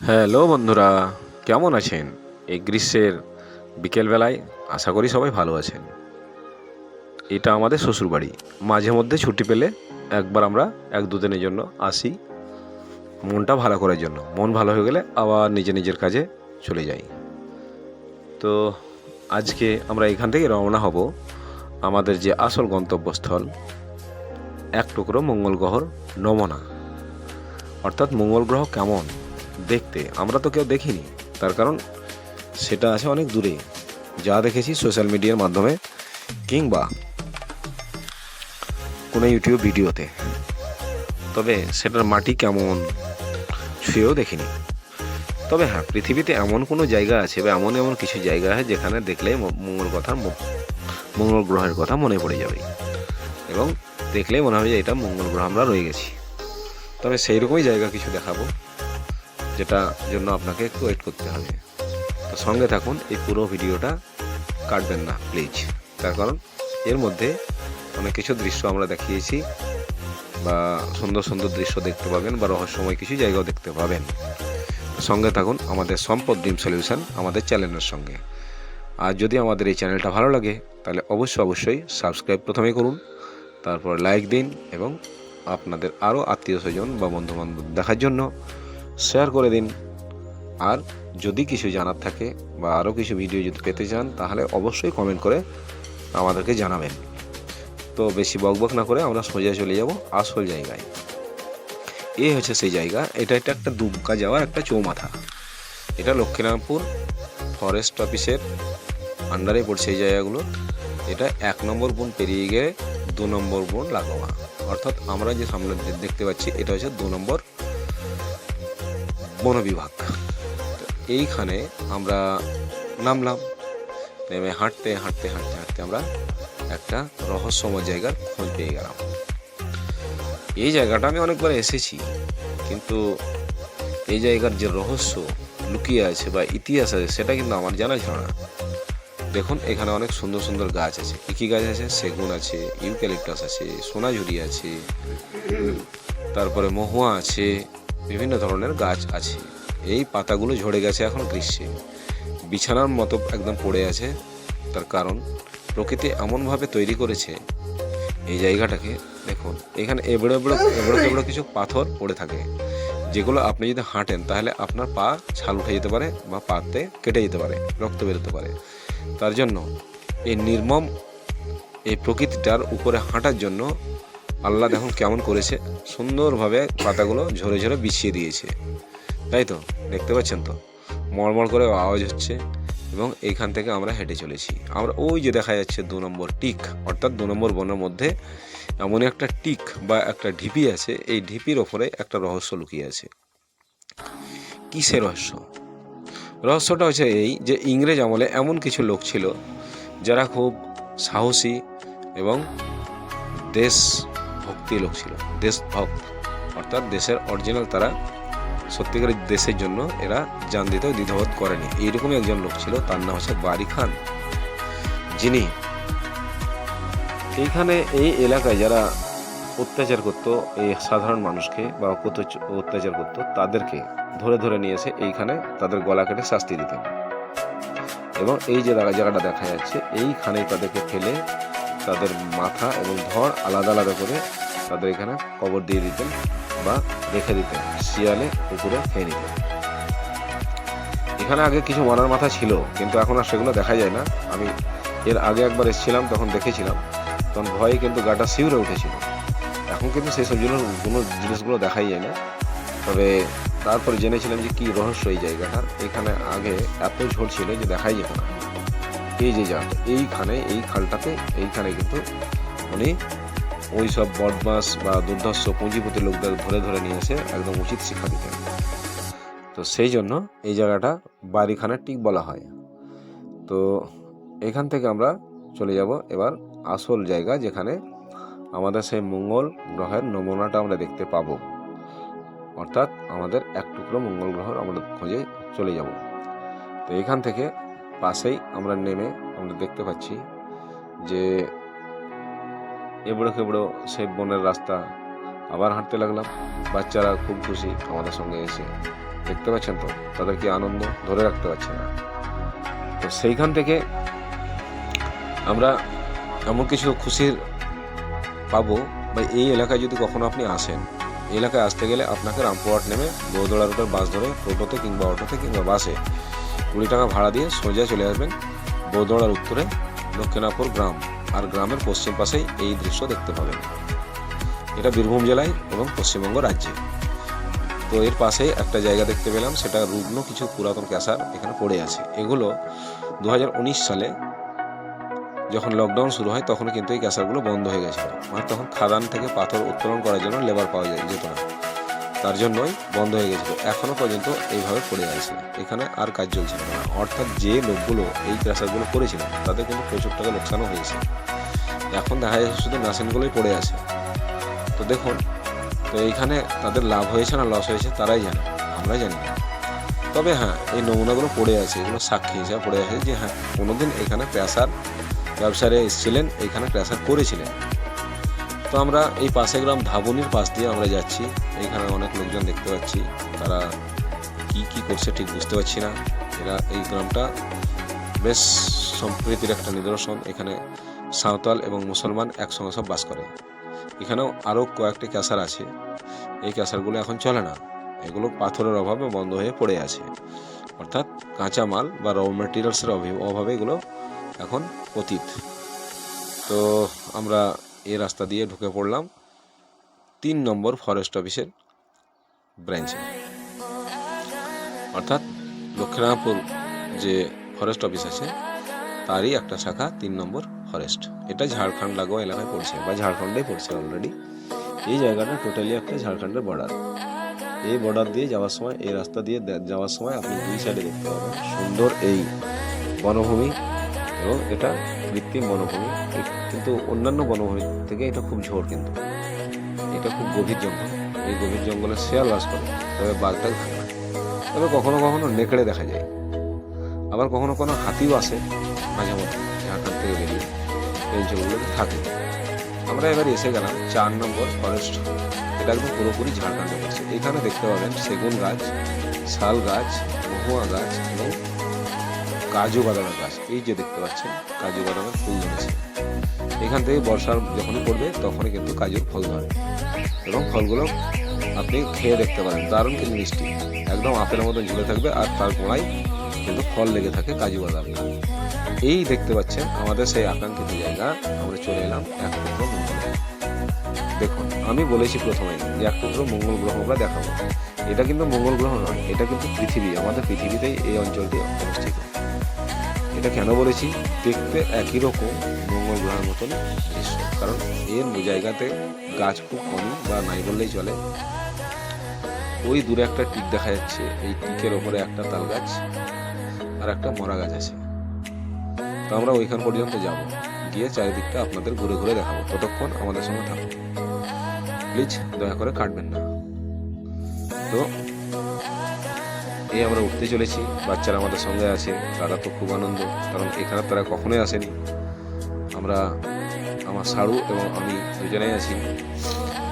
Hello বন্ধুরা, কেমন আছেন? এই গ্রীষ্মের বিকেলবেলায় আশা করি সবাই ভালো আছেন। এটা আমাদের শ্বশুরবাড়ি। মাঝে মধ্যে ছুটি পেলে একবার আমরা এক দুদিনের জন্য আসি, মনটা ভালো করার জন্য। মন ভালো হয়ে গেলে আবার নিজে নিজের কাজে চলে যাই। তো আজকে আমরা এখান থেকে রওনা হব আমাদের যে আসল গন্তব্যস্থল, এক টুকরো মঙ্গল গ্রহর নমুনা। অর্থাৎ মঙ্গল গ্রহ কেমন? দেখতে, আমরা তো কেউ দেখিনি। তার কারণ সেটা আছে অনেক দূরে। যা দেখেছি সোশ্যাল মিডিয়ার মাধ্যমে কিংবা কোনো ইউটিউব ভিডিওতে। তবে সেটার মাটি কেমন ছুঁয়েও দেখিনি। তবে হ্যাঁ পৃথিবীতে এমন কোনো জায়গা আছে বা এমন এমন কিছু জায়গা আছে যেখানে দেখলে মঙ্গল কথা মঙ্গল গ্রহের কথা মনে পড়ে যাবে। এবং দেখলেই মনে হবে যে এটা মঙ্গল গ্রহ আমরা রয়ে গেছি। তবে সেই রকমই জায়গা কিছু দেখাবো। যেটা জন্য আপনাকে একটু ওয়েট করতে হবে। তো সঙ্গে থাকুন, এই পুরো ভিডিওটা কাটবেন না, প্লিজ। তার কারণ, এর মধ্যে অনেক কিছু দৃশ্য আমরা দেখিয়েছি বা সুন্দর সুন্দর দৃশ্য দেখতে পাবেন বা রহস্যময় কিছু জায়গাও দেখতে পাবেন। সঙ্গে থাকুন, আমাদের সম্পদ ডিম সলিউশন আমাদের চ্যানেলের সঙ্গে। আর যদি আমাদের এই চ্যানেলটা ভালো লাগে, তাহলে অবশ্যই অবশ্যই সাবস্ক্রাইব প্রথমে করুন, তারপর লাইক দিন এবং আপনাদের আরও আত্মীয় স্বজন বা বন্ধুবান্ধব দেখার জন্য শেয়ার করে দিন। আর যদি কিছু জানার থাকে বা আরও কিছু ভিডিও যদি পেতে চান, তাহলে অবশ্যই কমেন্ট করে আমাদেরকে জানাবেন। তো বেশি বকবক না করে আমরা সোজা চলে যাব আসল জায়গায়। এই হচ্ছে সেই জায়গা। এটা এটা একটা দুবকা যাওয়ার একটা চৌমাথা। এটা লক্ষ্মীনারায়ণপুর ফরেস্ট অফিসের আন্ডারে পড়ছে এই জায়গাগুলো। এটা এক নম্বর বন পেরিয়ে গিয়ে দু নম্বর বন লাগোয়া। অর্থাৎ আমরা যে সামনে দেখতে পাচ্ছি, এটা হচ্ছে দু নম্বর বন বিভাগ এইখানে আমরা নামলাম, নেমে হাঁটতে হাঁটতে হাঁটতে হাঁটতে আমরা একটা রহস্যময় জায়গার খোঁজ পেয়ে গেলাম। এই জায়গাটা আমি অনেকবার এসেছি, কিন্তু এই জায়গার যে রহস্য লুকিয়ে আছে বা ইতিহাস আছে, সেটা কিন্তু আমার জানা ছিল না। দেখুন, এখানে অনেক সুন্দর সুন্দর গাছ আছে। কী কী গাছ আছে? সেগুন আছে, ইউক্যালিপটাস আছে, সোনাঝুরি আছে, তারপরে মহুয়া আছে বিভিন্ন ধরনের গাছ আছে। এই পাতাগুলো ঝরে গেছে এখন গ্রীষ্মে। বিছানার মতো একদম পড়ে আছে। তার কারণ, প্রকৃতি এমনভাবে তৈরি করেছে। এই জায়গাটাকে দেখুন, এখানে এবড়ো এবড়ো এবড়ো এবড়ো কিছু পাথর পড়ে থাকে। যেগুলো আপনি যদি হাঁটেন, তাহলে আপনার পা ছাল উঠে যেতে পারে বা পাতে কেটে যেতে পারে, রক্ত বেরোতে পারে। তার জন্য এই নির্মম এই প্রকৃতিটার উপরে হাঁটার জন্য আল্লাহ দেখুন কেমন করেছে। সুন্দরভাবে পাতাগুলো ঝরে ঝরে বিছিয়ে দিয়েছে। তাই তো? দেখতে পাচ্ছেন তো? মড়মড় করে আওয়াজ হচ্ছে এবং এইখান থেকে আমরা হেঁটে চলেছি। আমরা ওই যে দেখা যাচ্ছে দু নম্বর টিক, অর্থাৎ দু নম্বর বনের মধ্যে এমন একটা টিক বা একটা ঢিপি আছে। এই ঢিপির ওপরে একটা রহস্য লুকিয়ে আছে। কিসের রহস্য? রহস্যটা হচ্ছে এই যে ইংরেজ আমলে এমন কিছু লোক ছিল যারা খুব সাহসী এবং দেশ ভক্তি লোক ছিল। দেশভক্ত অর্থাৎ দেশের অরিজিনাল তারা সত্যিকারের দেশের জন্য এরা জান দিতেও দ্বিধাবোধ করেনি। এইরকমই একজন লোক ছিল, তার নাম হচ্ছে বারি খান। যিনি এইখানে এই এলাকায় যারা অত্যাচার করতো, এই সাধারণ মানুষকে বা কত অত্যাচার করতো, তাদেরকে ধরে ধরে নিয়ে এসে এইখানে তাদের গলা কেটে শাস্তি দিতেন। এবং এই যে জায়গা- জায়গাটা দেখা যাচ্ছে এইখানে তাদেরকে ফেলে তাদের মাথা এবং ধর আলাদা আলাদা করে তাদের এখানে কবর দিয়ে দিতেন বা রেখে দিতেন, শিয়ালে উপরে খেয়ে নিতেন। এখানে আগে কিছু মরার মাথা ছিল, কিন্তু এখন আর সেগুলো দেখা যায় না। আমি এর আগে একবার এসেছিলাম, তখন দেখেছিলাম। তখন ভয়ে কিন্তু গাটা শিউরে উঠেছিল। এখন কিন্তু সেই সব জিনিস, কোনো জিনিসগুলো দেখাই যায় না। তবে তারপরে জেনেছিলাম যে কী রহস্য এই জায়গাটার। এখানে আগে এত ঝড় ছিল যে দেখাই যেত না। এই যে জায়গাটা এইখানে, এই খালটাতে, এইখানে কিন্তু উনি ওই সব বদমাস বা দুর্ধর্ষ পুঁজিপতি লোকদের ধরে ধরে নিয়ে এসে একদম উচিত শিক্ষা দিতেন তো সেই জন্য এই জায়গাটা বাড়িখানার টিক বলা হয়। তো এখান থেকে আমরা চলে যাব এবার আসল জায়গা যেখানে আমাদের সেই মঙ্গল গ্রহের নমুনাটা আমরা দেখতে পাবো। অর্থাৎ আমাদের এক টুকরো মঙ্গল গ্রহ আমরা খোঁজে চলে যাব। তো এখান থেকে পাশেই আমরা নেমে আমরা দেখতে পাচ্ছি যে এবড়ো খেবড়ো সেই বনের রাস্তা। আবার হাঁটতে লাগলাম। বাচ্চারা খুব খুশি আমাদের সঙ্গে এসে। দেখতে পাচ্ছেন তো, তাদের কি আনন্দ? ধরে রাখতে পারছে না। তো সেইখান থেকে আমরা এমন কিছু খুশির পাবো বা এই এলাকায় যদি কখনো আপনি আসেন এলাকায় আসতে গেলে আপনাকে রামপুরহাট নেমে বৌদড়া রুটের বাস ধরে টোটোতে কিংবা অটোতে কিংবা বাসে কুড়ি টাকা ভাড়া দিয়ে সোজা চলে আসবেন বৌদড়ার উত্তরে দক্ষিণাপুর গ্রাম। আর গ্রামের পশ্চিম পাশেই এই দৃশ্য দেখতে পাবেন। এটা বীরভূম জেলায় এবং পশ্চিমবঙ্গ রাজ্যে। তো এর পাশে একটা জায়গা দেখতে পেলাম, সেটা রুগ্ন কিছু পুরাতন ক্যাসার এখানে পড়ে আছে। এগুলো দু হাজার উনিশ সালে যখন লকডাউন শুরু হয়, তখন কিন্তু এই ক্যাসারগুলো বন্ধ হয়ে গেছিল। মানে তখন খাদান থেকে পাথর উত্তোলন করার জন্য লেবার পাওয়া যেত না। তার জন্যই বন্ধ হয়ে গেছিল। এখনও পর্যন্ত এইভাবে পড়ে আছে। এখানে আর কাজ চলছিল না। অর্থাৎ যে লোকগুলো এই ক্যাসারগুলো করেছিল, তাদের কিন্তু প্রচুর টাকা লোকসানও হয়েছে। এখন দেখা যাচ্ছে শুধু মেশিনগুলোই পড়ে আছে। তো দেখুন, তো এইখানে তাদের লাভ হয়েছে না লস হয়েছে তারাই জানে আমরা জানি না। তবে হ্যাঁ এই নমুনাগুলো পড়ে আছে, এগুলো সাক্ষী হিসাবে পড়ে আছে যে হ্যাঁ কোনোদিন এখানে ক্র্যাশার ব্যবসারে এসেছিলেন এইখানে ক্র্যাশার করেছিলেন। তো আমরা এই পাশে গ্রাম ধাবনির পাশ দিয়ে আমরা যাচ্ছি। এইখানে অনেক লোকজন দেখতে পাচ্ছি। তারা কি কি করছে ঠিক বুঝতে পারছি না। এরা এই গ্রামটা বেশ সম্প্রীতির একটা নিদর্শন। এখানে সাঁওতাল এবং মুসলমান একসঙ্গে সব বাস করে। এখানেও আরও কয়েকটি ক্যাসার আছে। এই ক্যাসারগুলো এখন চলে না। এগুলো পাথরের অভাবে বন্ধ হয়ে পড়ে আছে। অর্থাৎ কাঁচা মাল বা র মেটেরিয়ালসের অভাবে এগুলো এখন অতীত তো আমরা এই রাস্তা দিয়ে ঢুকে পড়লাম তিন নম্বর ফরেস্ট অফিসের ব্রাঞ্চে অর্থাৎ দক্ষিণাপুর যে ফরেস্ট অফিস আছে, তারই একটা শাখা তিন নম্বর ফরেস্ট এটা ঝাড়খণ্ড লাগোয়া এলাকায় পড়ছে বা ঝাড়খণ্ডে পড়ছে অলরেডি এই জায়গাটা টোটালি একটা ঝাড়খণ্ডের বর্ডার এই বর্ডার দিয়ে যাওয়ার সময়, এই রাস্তা দিয়ে যাওয়ার সময় আপনি দুই সাইডে দেখতে পাবেন সুন্দর এই বনভূমি এবং এটা কৃত্রিম বনভূমি। কিন্তু অন্যান্য বনভূমি থেকে এটা খুব ঝোড় কিন্তু। এটা খুব গভীর জঙ্গল। এই গভীর জঙ্গলে শেয়াল বাস করে। তবে বাঘটা তবে কখনো কখনো নেকড়ে দেখা যায়। আবার কখনো কখনো হাতিও আসে মাঝে মধ্যে ঝাড়খণ্ড থেকে বেরিয়ে এই অঞ্চলগুলোতে থাকে। আমরা এবার এসে গেলাম চার নম্বর ফরেস্ট এটা একদম পুরোপুরি ঝাড়খণ্ডে পড়ছে এখানে দেখতে পাবেন সেগুন গাছ, শাল গাছ, মহুয়া গাছ এবং কাজু বাদামের গাছ। এই যে দেখতে পাচ্ছেন, কাজু বাদামের ফুল ধরেছে। এখান থেকে বর্ষার যখনই পড়বে, তখনই কিন্তু কাজুর ফল ধরে। এবং ফলগুলো আপনি খেয়ে দেখতে পারেন। দারুণ কিন্তু মিষ্টি। একদম আপেলের মতো ঝুলে থাকবে আর তার গোড়ায় কিন্তু ফল লেগে থাকে কাজু বাদাম। এই দেখতে পাচ্ছেন আমাদের সেই আকাঙ্ক্ষিত জায়গা। আমরা চলে এলাম এক টুকরো মঙ্গলে দেখুন, আমি বলেছি প্রথমে যে এক টুকরো মঙ্গল গ্রহ আমরা দেখাবো। এটা কিন্তু মঙ্গল গ্রহ নয়, এটা কিন্তু পৃথিবী। আমাদের পৃথিবীতেই এই অঞ্চলটি অবস্থিত। এটা কেন বলেছি? দেখতে একই রকম মঙ্গল গ্রহের মতন দৃশ্য কারণ এর জায়গাতে গাছ খুব কমই বা নাই বললেই চলে। ওই দূরে একটা টিক দেখা যাচ্ছে। এই টিকের ওপরে একটা তাল গাছ আর একটা মরা গাছ আছে। তো আমরা ওইখান পর্যন্ত যাব। গিয়ে চারিদিকটা আপনাদের ঘুরে ঘুরে দেখাবো। ততক্ষণ আমাদের সঙ্গে থাকুন। প্লিজ দয়া করে কাটবেন না। তো এই আমরা উঠতে চলেছি। বাচ্চারা আমাদের সঙ্গে আছে, তারা তো খুব আনন্দ, কারণ এখানে তারা কখনোই আসেনি। আমরা, আমার সাড়ু এবং আমি দুজনেই আছি।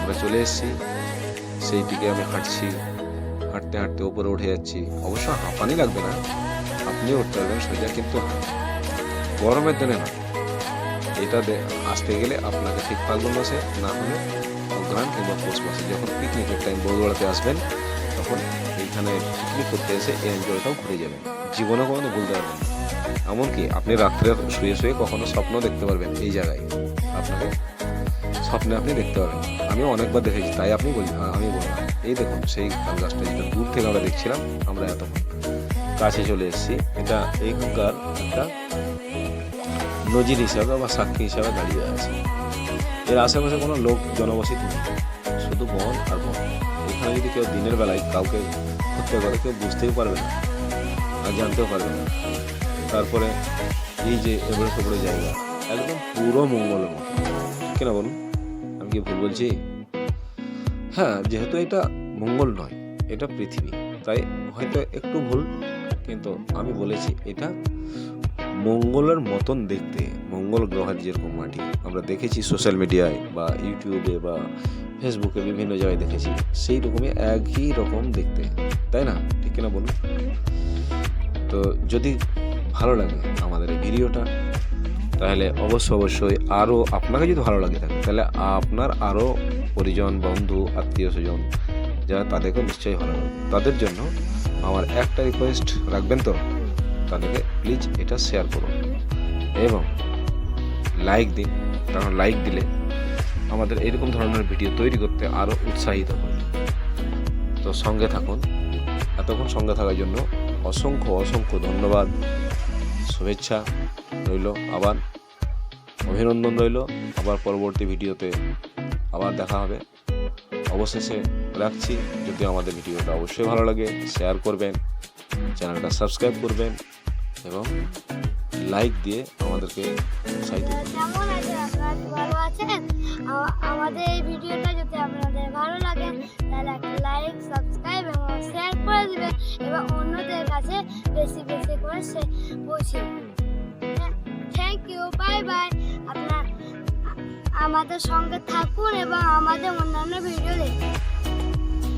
আমরা চলে এসেছি। সেই দিকে আমি হাঁটছি, হাঁটতে হাঁটতে উপরে উঠে যাচ্ছি। অবশ্য হাঁপানি লাগবে না, আপনিও উঠতে পারবেন, সোজা কিন্তু গরমের দিনে না, এটা আসতে গেলে আপনাকে ঠিক ফাল্গুন মাসে না হলে অগ্রাণ কিংবা পৌষ মাসে যখন পিকনিকের টাইম বড়ুয়াড়াতে আসবেন, তখন এইখানে পিকনিক করতে এসে অঞ্চলটাও ঘুরে যাবেন। জীবনে কখনো ভুলতে পারবেন না। এমনকি আপনি রাত্রে শুয়ে শুয়ে কখনো স্বপ্ন দেখতে পারবেন এই জায়গায়। আপনাকে স্বপ্নে আপনি দেখতে পারবেন। আমি অনেকবার দেখেছি, তাই আপনি বলি আমি বললাম, এই দেখুন, সেই গাছটা যেটা দূর থেকে আমরা দেখছিলাম, আমরা এত কাছে চলে এসেছি। এটা এইখানকার একটা নজির হিসাবে বা সাক্ষী হিসাবে দাঁড়িয়ে আছে। এর আশেপাশে কোনো লোক জনবসতি নেই। শুধু বন আর বন যদি কেউ দিনের বেলায় কাউকে হত্যা করে কেউ বুঝতেই পারবে না আর জানতেও পারবে না। তারপরে এই যে এবড়ে খেবড়ে জায়গা, একদম পুরো মঙ্গলের মতো। ঠিক না বলুন? আমি কি ভুল বলছি? হ্যাঁ যেহেতু এটা মঙ্গল নয়, এটা পৃথিবী, তাই হয়তো একটু ভুল, কিন্তু আমি বলেছি এটা মঙ্গলের মতন দেখতে, মঙ্গল গ্রহের যেরকম মাটি, আমরা দেখেছি সোশ্যাল মিডিয়ায় বা ইউটিউবে বা ফেসবুকে বিভিন্ন জায়গায় দেখেছি, সেই রকমই একই রকম দেখতে, তাই না? না বলুন? তো যদি ভালো লাগে আমাদের এই ভিডিওটা, তাহলে অবশ্যই অবশ্যই আরও আপনাকে যদি ভালো লাগে থাকে, তাহলে আপনার আরও পরিজন, বন্ধু, আত্মীয় স্বজন, যারা তাদেরকেও নিশ্চয়ই ভালো লাগবে। তাদের জন্য আমার একটা রিকোয়েস্ট রাখবেন তো? তাদেরকে প্লিজ এটা শেয়ার করুন। এবং লাইক দিন, কারণ লাইক দিলে আমাদের এরকম ধরনের ভিডিও তৈরি করতে আরও উৎসাহিত হয়। তো সঙ্গে থাকুন। এতক্ষণ সঙ্গে থাকার জন্য অসংখ্য অসংখ্য ধন্যবাদ। শুভেচ্ছা রইল আবার। অভিনন্দন রইল আবার পরবর্তী ভিডিওতে আবার দেখা হবে। অবশেষে রাখছি। যদি আমাদের ভিডিওটা অবশ্যই ভালো লাগে শেয়ার করবেন। চ্যানেলটা সাবস্ক্রাইব করবেন। এবং লাইক দিয়ে আমাদেরকে উৎসাহিত ভালো আছেন? আমাদের এই ভিডিওটা যদি আপনাদের ভালো লাগে, তাহলে একটা লাইক সাবস্ক্রাইব এবং শেয়ার করে দিবেন এবং অন্যদের কাছে বেশি বেশি করে সে পৌঁছে থ্যাংক ইউ বাই বাই আপনার আমাদের সঙ্গে থাকুন এবং আমাদের অন্যান্য ভিডিও দেখুন।